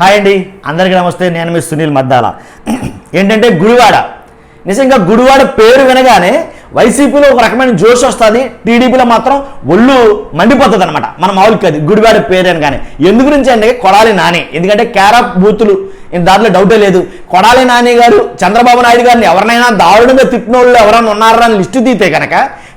Hi అండి. అందరికీ నమస్తే. నేను మీ సునీల్ మద్దాల. ఏంటంటే గుడివాడ. నిజంగా గుడివాడ పేరు వినగానే వైసీపీలో ఒక రకమైన జోష్ వస్తుంది. టీడీపీలో మాత్రం ఒళ్ళు మండిపోతుంది అనమాట మన మామూలుగా అది గుడివాడ పేరు అనగానే ఎందు గురించి అంటే కొడాలి నాని. ఎందుకంటే క్యారప్ బూతులు. దాంట్లో డౌటే లేదు. కొడాలి నాని గారు చంద్రబాబు నాయుడు గారిని ఎవరినైనా దారుణంగా తిట్టిన వాళ్ళు ఎవరైనా ఉన్నారా అని లిస్టు తీతే కనుక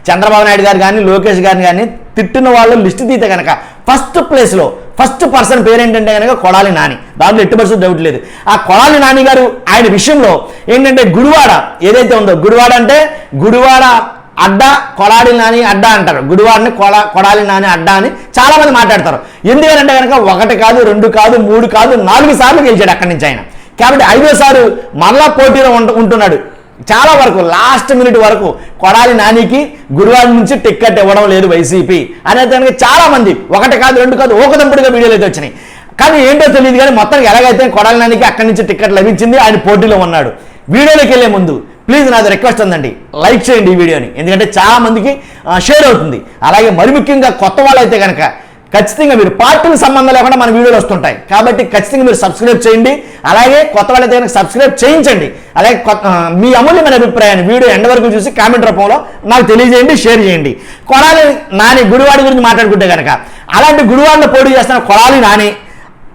చంద్రబాబు నాయుడు గారు కానీ లోకేష్ గారిని కానీ తిట్టిన వాళ్ళు లిస్ట్ తీతే కనుక ఫస్ట్ ప్లేస్లో ఫస్ట్ పర్సన్ పేరేంటంటే కనుక కొడాలి నాని. దాంట్లో ఎట్టి పర్సెంట్ డౌట్ లేదు. ఆ కొడాలి నాని గారు ఆయన విషయంలో ఏంటంటే గుడివాడ ఏదైతే ఉందో గుడివాడ అంటే గుడివాడ అడ్డ కొడాలి నాని అడ్డ అంటారు. గుడివాడని కొడా కొడాలి నాని అడ్డ అని చాలా మంది మాట్లాడతారు. ఎందుకంటే కనుక ఒకటి కాదు రెండు కాదు మూడు కాదు నాలుగు సార్లు గెలిచాడు అక్కడి నుంచి ఆయన. కాబట్టి ఐదోసారి మరలా పోటీలో ఉంటున్నాడు. చాలా వరకు లాస్ట్ మినిట్ వరకు కొడాలి నానికి గురువారం నుంచి టిక్కెట్ ఇవ్వడం లేదు వైసీపీ. అనే దానికి చాలా మంది ఒకటి కాదు రెండు కాదు ఓకదంపుడిగా వీడియోలు అయితే వచ్చినాయి. కానీ ఏంటో తెలియదు కానీ మొత్తం ఎలాగైతే కొడాలి నానికి అక్కడి నుంచి టిక్కెట్ లభించింది ఆయన పోటీలో ఉన్నాడు. వీడియోలోకి వెళ్ళే ముందు ప్లీజ్ నాది రిక్వెస్ట్ ఉందండి. లైక్ చేయండి ఈ వీడియోని. ఎందుకంటే చాలా మందికి షేర్ అవుతుంది. అలాగే మరి ముఖ్యంగా కొత్త వాళ్ళైతే కనుక ఖచ్చితంగా మీరు పార్టీకి సంబంధం లేకుండా మన వీడియోలు వస్తుంటాయి. కాబట్టి ఖచ్చితంగా మీరు సబ్స్క్రైబ్ చేయండి. అలాగే కొత్త వాళ్ళైతే దగ్గర సబ్స్క్రైబ్ చేయించండి. అలాగే కొత్త- మీ అమూల్యమైన అభిప్రాయాన్ని వీడియో ఎండ వరకు చూసి కామెంట్ రూపంలో నాకు తెలియజేయండి షేర్ చేయండి. కొడాలి నాని గుడివాడి గురించి మాట్లాడుకుంటే కనుక అలాంటి గుడివాడిని పోటీ చేస్తున్న కొడాలి నాని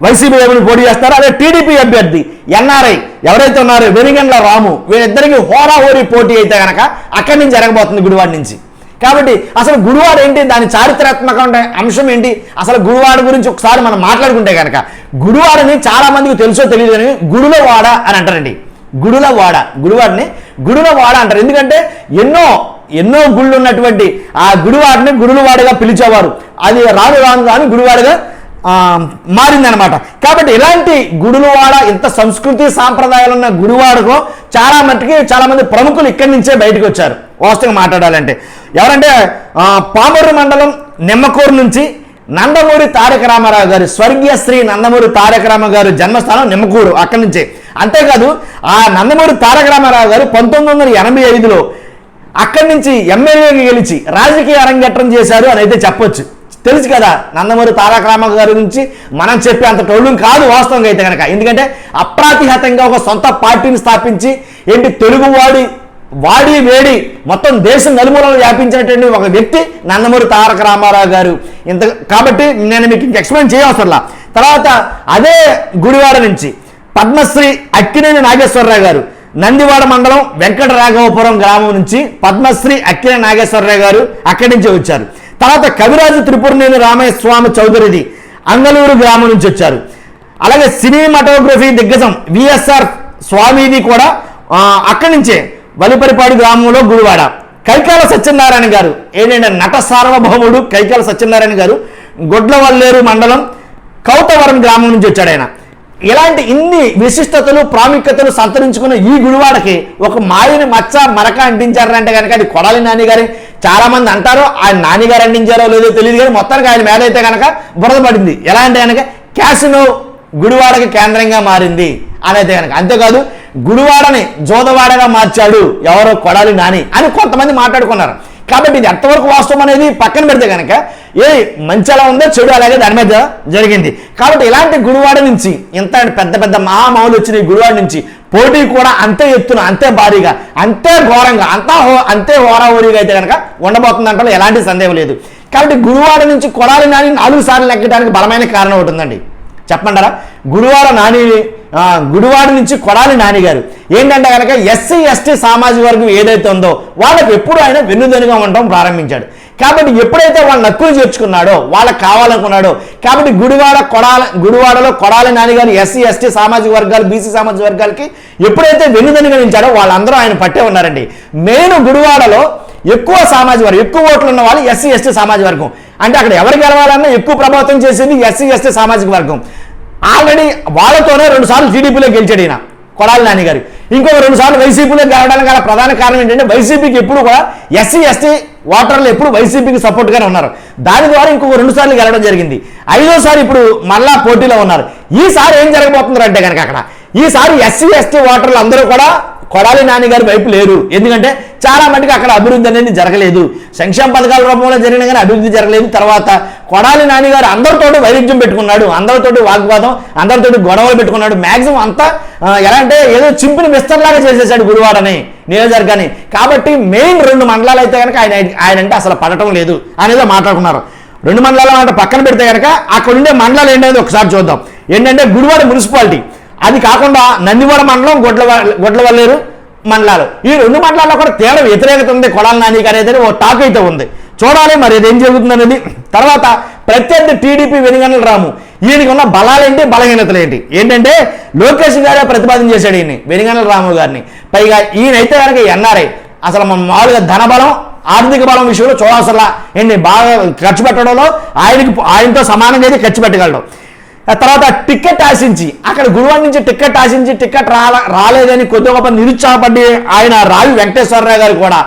వైసీపీ ఎవరు పోటీ చేస్తారు అదే టీడీపీ అభ్యర్థి ఎన్ఆర్ఐ ఎవరైతే ఉన్నారో వెనిగండ్ల రాము వీళ్ళిద్దరికి హోరాహోరీ పోటీ అయితే కనుక అక్కడి నుంచి జరగబోతుంది గుడివాడి నుంచి. కాబట్టి అసలు గుడివాడ ఏంటి? దాని చారిత్రాత్మక అంశం ఏంటి? అసలు గుడివాడ గురించి ఒకసారి మనం మాట్లాడుకుంటే కనుక గుడివాడని చాలా మందికి తెలుసో తెలియదు అని గుడుల వాడ అని అంటారండి. గుడుల వాడ. గుడివాడిని గుడుల వాడ అంటారు. ఎందుకంటే ఎన్నో ఎన్నో గుళ్ళు ఉన్నటువంటి ఆ గుడివాడిని గుడులవాడగా పిలిచేవారు. అది రాను రాను రాను గుడివాడగా మారిందనమాట కాబట్టి ఇలాంటి గుడులవాడ ఇంత సంస్కృతి సాంప్రదాయాలు ఉన్న గుడివాడకు చాలా మట్టుకి చాలా మంది ప్రముఖులు ఇక్కడి నుంచే బయటకు వచ్చారు. వాస్తవంగా మాట్లాడాలంటే. ఎవరంటే పామూరు మండలం నిమ్మకూరు నుంచి నందమూరి తారక రామారావు గారు స్వర్గీయ శ్రీ నందమూరి తారక రామ గారు జన్మస్థానం నిమ్మకూరు అక్కడి నుంచే. అంతేకాదు ఆ నందమూరి తారక రామారావు గారు పంతొమ్మిది వందల ఎనభై ఐదులో అక్కడి నుంచి ఎమ్మెల్యేగా గెలిచి రాజకీయ అరంగేట్రం చేశారు అని అయితే చెప్పొచ్చు. తెలుసు కదా నందమూరి తారక రామారావు గారి నుంచి మనం చెప్పే అంత టోళ్ళు కాదు వాస్తవంగా అయితే కనుక ఎందుకంటే అప్రాతిహతంగా ఒక సొంత పార్టీని స్థాపించి ఏంటి తెలుగువాడి వాడి వేడి మొత్తం దేశం నలుమూలలో వ్యాపించినటువంటి ఒక వ్యక్తి నందమూరి తారక రామారావు గారు. ఇంత కాబట్టి నేను మీకు ఇంక ఎక్స్ప్లెయిన్ చేయవసరంలా. తర్వాత అదే గుడివాడ నుంచి పద్మశ్రీ అక్కినేని నాగేశ్వరరావు గారు. నందివాడ మండలం వెంకట రాఘవపురం గ్రామం నుంచి పద్మశ్రీ అక్కినే నాగేశ్వరరావు గారు అక్కడి నుంచి వచ్చారు. తర్వాత కవిరాజు త్రిపురనేని రామయ్య స్వామి చౌదరిది అంగలూరు గ్రామం నుంచి వచ్చారు. అలాగే సినిమాటోగ్రఫీ దిగ్గజం విఎస్ఆర్ స్వామిది కూడా అక్కడి నుంచే వలిపరిపాడు గ్రామంలో గుడివాడ. కైకాల సత్యనారాయణ గారు ఏంటంటే నట సార్వభౌముడు కైకాల సత్యనారాయణ గారు గొడ్లవల్లేరు మండలం కౌతవరం గ్రామం నుంచి వచ్చాడు ఆయన. ఇలాంటి ఇన్ని విశిష్టతలు ప్రాముఖ్యతలు సంతరించుకున్న ఈ గుడివాడకి ఒక మాయని మచ్చ మరక అంటించారంటే కనుక అది కొడాలి నాని గారి. చాలా మంది అంటారు ఆయన నాని గారు అంటించారో లేదో తెలియదు కానీ మొత్తానికి ఆయన మీద అయితే కనుక బురద పడింది. ఎలా అంటే కనుక క్యాసినో గుడివాడకి కేంద్రంగా మారింది అనేది కనుక. అంతేకాదు గుడివాడని జోదవాడగా మార్చాడు ఎవరో కొడాలి నాని అని కొంతమంది మాట్లాడుకున్నారు. కాబట్టి ఇది ఎంతవరకు వాస్తవం అనేది పక్కన పెడితే కనుక ఏ మంచి ఎలా ఉందో చెడు అలాగే దాని మీద జరిగింది. కాబట్టి ఇలాంటి గుడివాడ నుంచి ఇంత పెద్ద పెద్ద మహామౌలు వచ్చిన గుడివాడ నుంచి పోటీ కూడా అంతే ఎత్తున అంతే భారీగా అంతే ఘోరంగా అంతా హో అంతే హోరాహోరీగా అయితే కనుక ఉండబోతుందంటే ఎలాంటి సందేహం లేదు. కాబట్టి గుడివాడ నుంచి కొడాలి నాని నాలుగు సార్లు లెక్కడానికి బలమైన కారణం ఒకటి చెప్పండరా గురువారం నాని గుడివాడ నుంచి కొడాలి నాని గారు ఏంటంటే కనుక ఎస్సీ ఎస్టీ సామాజిక వర్గం ఏదైతే ఉందో వాళ్ళకు ఎప్పుడు ఆయన వెన్నుదనుగా ఉండడం ప్రారంభించాడు. కాబట్టి ఎప్పుడైతే వాళ్ళ నక్కులు చేర్చుకున్నాడో వాళ్ళకి కావాలనుకున్నాడో కాబట్టి గుడివాడ కొడాల గుడివాడలో కొడాలి నానిగారు ఎస్సీ ఎస్టీ సామాజిక వర్గాలు బీసీ సామాజిక వర్గాలకి ఎప్పుడైతే వెన్నుదనుగా నించాడో వాళ్ళందరూ ఆయన పట్టే ఉన్నారండి. మెయిన్ గుడివాడలో ఎక్కువ సామాజిక వర్గం ఎక్కువ ఓట్లు ఉన్న వాళ్ళు ఎస్సీ ఎస్టీ సామాజిక వర్గం. అంటే అక్కడ ఎవరు గెలవాలన్నా ఎక్కువ ప్రభావితం చేసింది ఎస్సీ ఎస్టీ సామాజిక వర్గం. ఆల్రెడీ వాళ్ళతోనే రెండు సార్లు టీడీపీలో గెలిచాడు ఈయన కొడాలి నాని గారు. ఇంకొక రెండు సార్లు వైసీపీలో గెలవడానికి గల ప్రధాన కారణం ఏంటంటే వైసీపీకి ఎప్పుడు కూడా ఎస్సీ ఎస్టీ ఓటర్లు ఎప్పుడు వైసీపీకి సపోర్ట్గానే ఉన్నారు. దాని ద్వారా ఇంకొక రెండు సార్లు గెలవడం జరిగింది. ఐదోసారి ఇప్పుడు మళ్ళా పోటీలో ఉన్నారు. ఈసారి ఏం జరగబోతున్నారు అంటే కనుక అక్కడ ఈసారి ఎస్సీ ఎస్టీ ఓటర్లు అందరూ కూడా కొడాలి నాన్నగారి వైపు లేరు. ఎందుకంటే చాలా మటుకు అక్కడ అభివృద్ధి అనేది జరగలేదు. సంక్షేమ పథకాల రూపంలో జరిగిన కానీ అభివృద్ధి జరగలేదు. తర్వాత కొడాలి నాన్నగారు అందరితోటి వైరుధ్యం పెట్టుకున్నాడు. అందరితోటి వాగ్వాదం అందరితోటి గొడవలు పెట్టుకున్నాడు. మ్యాక్సిమం అంతా ఎలా అంటే ఏదో చింపిన విస్తరలాగా చేసేసాడు గురువాడని నియోజకవర్గాన్ని. కాబట్టి మెయిన్ రెండు మండలాలు అయితే కనుక ఆయన ఆయన అంటే అసలు పడటం లేదు అనేది మాట్లాడుకున్నారు. రెండు మండలాల మాట పక్కన పెడితే కనుక అక్కడ ఉండే మండలాలు ఏంటనేది ఒకసారి చూద్దాం. ఏంటంటే గురువాడ మున్సిపాలిటీ అది కాకుండా నందివర మండలం గొడ్ల గొడ్లవల్లేరు మండలాలు. ఈ రెండు మండలాల్లో కూడా తీవ్ర వ్యతిరేకత ఉంది. కొడాల నాని అనేది ఓ టాక్ అయితే ఉంది. చూడాలి మరి ఏం జరుగుతుంది అనేది. తర్వాత ప్రత్యర్థి టీడీపీ వెనుగనల రాము. ఈయనకి ఉన్న బలాలేంటి బలహీనతలు ఏంటి? ఏంటంటే లోకేష్ గారే ప్రతిపాదన చేశాడు ఈయన్ని వెనుగనల రాము గారిని. పైగా ఈయనైతే కనుక ఎన్ఆర్ఐ. అసలు మన మామూలుగా ధనబలం ఆర్థిక బలం విషయంలో చూడాల్సలా ఏంటి బాగా ఖర్చు పెట్టడంలో ఆయనకి ఆయనతో సమానంగా అయితే ఖర్చు పెట్టగలడం. తర్వాత టికెట్ ఆశించి అక్కడ గురువారం నుంచి టికెట్ ఆశించి టికెట్ రాల రాలేదని కొద్ది గొప్ప నిరుత్సాహపడి ఆయన రావి వెంకటేశ్వరరావు గారు కూడా.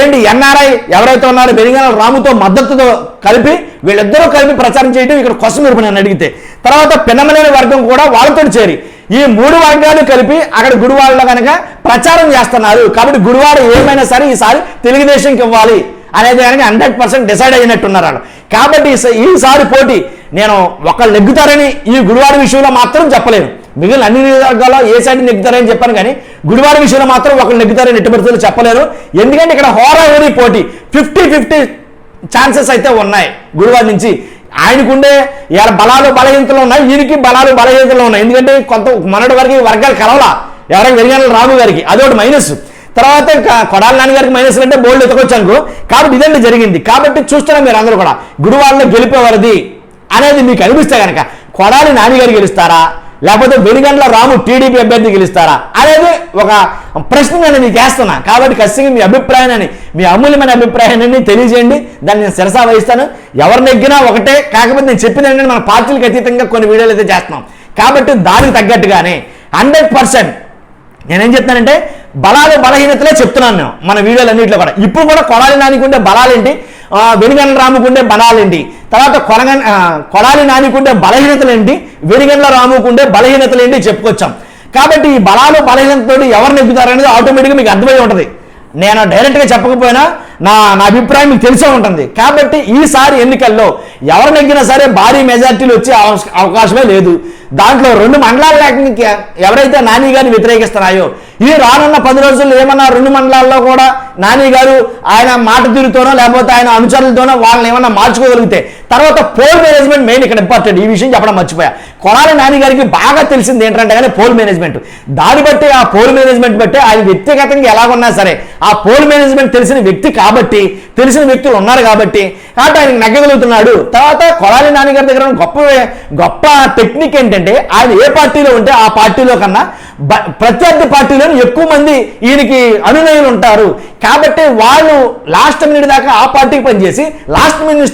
ఏంటి ఎన్ఆర్ఐ ఎవరైతే ఉన్నారో వెలిగన రాముతో మద్దతుతో కలిపి వీళ్ళిద్దరూ కలిపి ప్రచారం చేయడం ఇక్కడ కొసమెరుపు నన్ను అడిగితే. తర్వాత పిన్నమలేని వర్గం కూడా వాళ్ళతో చేరి ఈ మూడు వర్గాలు కలిపి అక్కడ గుడివాడలో కనుక ప్రచారం చేస్తున్నారు. కాబట్టి గుడివాడ ఏమైనా సరే ఈసారి తెలుగుదేశంకి ఇవ్వాలి అనేది కనుక హండ్రెడ్ పర్సెంట్ డిసైడ్ అయినట్టున్నారు వాళ్ళు. కాబట్టి ఈసారి పోటీ నేను ఒకళ్ళు నెగ్గుతారని ఈ గుడివాడ విషయంలో మాత్రం చెప్పలేను. మిగిలిన అన్ని నియోజకవర్గాల్లో ఏ సైడ్ నెగ్గుతారని చెప్పాను కానీ గుడివాడ విషయంలో మాత్రం ఒకళ్ళు నెగ్గుతారని ఎట్టి పరిస్థితుల్లో చెప్పలేను. ఎందుకంటే ఇక్కడ హోరాహోరీ పోటీ ఫిఫ్టీ ఫిఫ్టీ ఛాన్సెస్ అయితే ఉన్నాయి గుడివాడ నుంచి. ఆయనకుండే ఇవాళ బలాలు బలహీనతలు ఉన్నాయి వీరికి బలాలు బలహీనతలు ఉన్నాయి. ఎందుకంటే కొంత మొన్నటి వరకు వర్గాలు కలవలా. ఎవరికి వెరిగాలి రాము గారికి అదొకటి మైనస్ తర్వాత కొడాల నాన్నగారికి మైనస్ అంటే బోల్డ్ ఎత్తుకొచ్చాను కాబట్టి ఇదండి జరిగింది. కాబట్టి చూస్తున్నాం మీరు అందరూ కూడా. గురువారంలో గెలిపేవారిది అనేది మీకు అనిపిస్తే కనుక కొడాలి నానిగారు గెలుస్తారా? లేకపోతే వెనుగండ్ల రాము టీడీపీ అభ్యర్థి గెలుస్తారా? అనేది ఒక ప్రశ్న నేను మీకు వేస్తున్నా. కాబట్టి ఖచ్చితంగా మీ అభిప్రాయాన్ని మీ అమూల్యమైన అభిప్రాయాన్ని తెలియజేయండి. దాన్ని నేను శిరసా వహిస్తాను. ఎవరు నెగ్గినా ఒకటే. కాకపోతే నేను చెప్పిన మన పార్టీలకు అతీతంగా కొన్ని వీడియోలు అయితే చేస్తున్నాం. కాబట్టి దానికి తగ్గట్టుగానే హండ్రెడ్ పర్సెంట్ నేనేం చెప్తానంటే బలాలు బలహీనతలే చెప్తున్నాను నేను మన వీడియోలు అన్నింటిలో కూడా. ఇప్పుడు కూడా కొడాలి నానికి ఉండే బలాలేంటి? ఆ, వెనుగండ్ల రాముకు ఉండే బలాలేంటి? తర్వాత కొనగ ఆ, కొడాలి నానికుండే బలహీనతలేంటి? బలహీనతలు ఏంటి బలహీనతలేంటి? రాముకు బలహీనతలు ఏంటి చెప్పుకొచ్చాం. కాబట్టి ఈ బలాలు బలహీనతతో ఎవరు నెగ్గుతారనేది ఆటోమేటిక్గా మీకు అర్థమై ఉంటుంది. నేను డైరెక్ట్గా చెప్పకపోయినా నా నా అభిప్రాయం మీకు తెలిసే ఉంటుంది. కాబట్టి ఈసారి ఎన్నికల్లో ఎవరు నెగ్గినా సరే భారీ మెజార్టీలు వచ్చే అవకాశమే లేదు. దాంట్లో రెండు మండలాల ఎవరైతే నాని గారిని వ్యతిరేకిస్తున్నాయో ఈ రానున్న పది రోజుల్లో ఏమన్నా రెండు మండలాల్లో కూడా నాని గారు ఆయన మాట తీరుతోనో లేకపోతే ఆయన అనుచరులతోనో వాళ్ళని ఏమన్నా మార్చుకోగలిగితే తర్వాత పోల్ మేనేజ్మెంట్ మెయిన్ ఇక్కడ ఇంపార్టెంట్ ఈ విషయం చెప్పడం మర్చిపోయా. కొనాలి నాని గారికి బాగా తెలిసింది ఏంటంటే కానీ పోల్ మేనేజ్మెంట్ దాన్ని బట్టి ఆ పోల్ మేనేజ్మెంట్ బట్టి ఆయన వ్యక్తిగతంగా ఎలాగున్నా సరే ఆ పోల్ మేనేజ్మెంట్ తెలిసిన వ్యక్తి కాబట్టి తెలిసిన వ్యక్తులు ఉన్నారు కాబట్టి కాబట్టి ఆయనకు నగ్గగలుగుతున్నాడు. తర్వాత కొడాలి నాన్నగారి దగ్గర గొప్ప గొప్ప టెక్నిక్ ఏంటంటే ఆయన ఏ పార్టీలో ఉంటే ఆ పార్టీలో కన్నా ప్రత్యర్థి పార్టీలో ఎక్కువ మంది ఈయనకి అనునయులు ఉంటారు. కాబట్టి వాళ్ళు లాస్ట్ మినిట్ దాకా ఆ పార్టీకి పనిచేసి లాస్ట్ మినిట్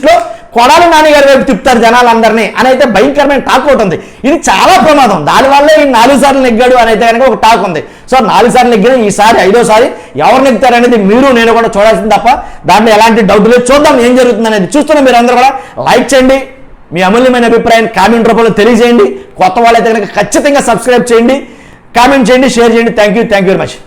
కొడాలి నాన్నగారి వైపు తిప్పుతారు జనాలందరినీ అని అయితే భయంకరమైన టాక్ ఒకటి ఉంది. ఇది చాలా ప్రమాదం. దానివల్లే ఈ నాలుగు సార్లు నెగ్గాడు అని అయితే కనుక ఒక టాక్ ఉంది. సో నాలుగు సార్లు నెగ్గిన ఈసారి ఐదోసారి ఎవరు నెగ్గుతారు అనేది మీరు నేను కూడా చూడాల్సింది తప్ప దాంట్లో ఎలాంటి డౌట్ లేదు. చూద్దాం ఏం జరుగుతుంది అనేది. చూస్తున్న మీరు అందరూ కూడా. లైక్ చేయండి. మీ అమూల్యమైన అభిప్రాయాన్ని కామెంట్ రూపంలో తెలియజేయండి. కొత్త వాళ్ళైతే కనుక ఖచ్చితంగా సబ్స్క్రైబ్ చేయండి. కామెంట్ చేయండి షేర్ చేయండి. Thank you thank you very much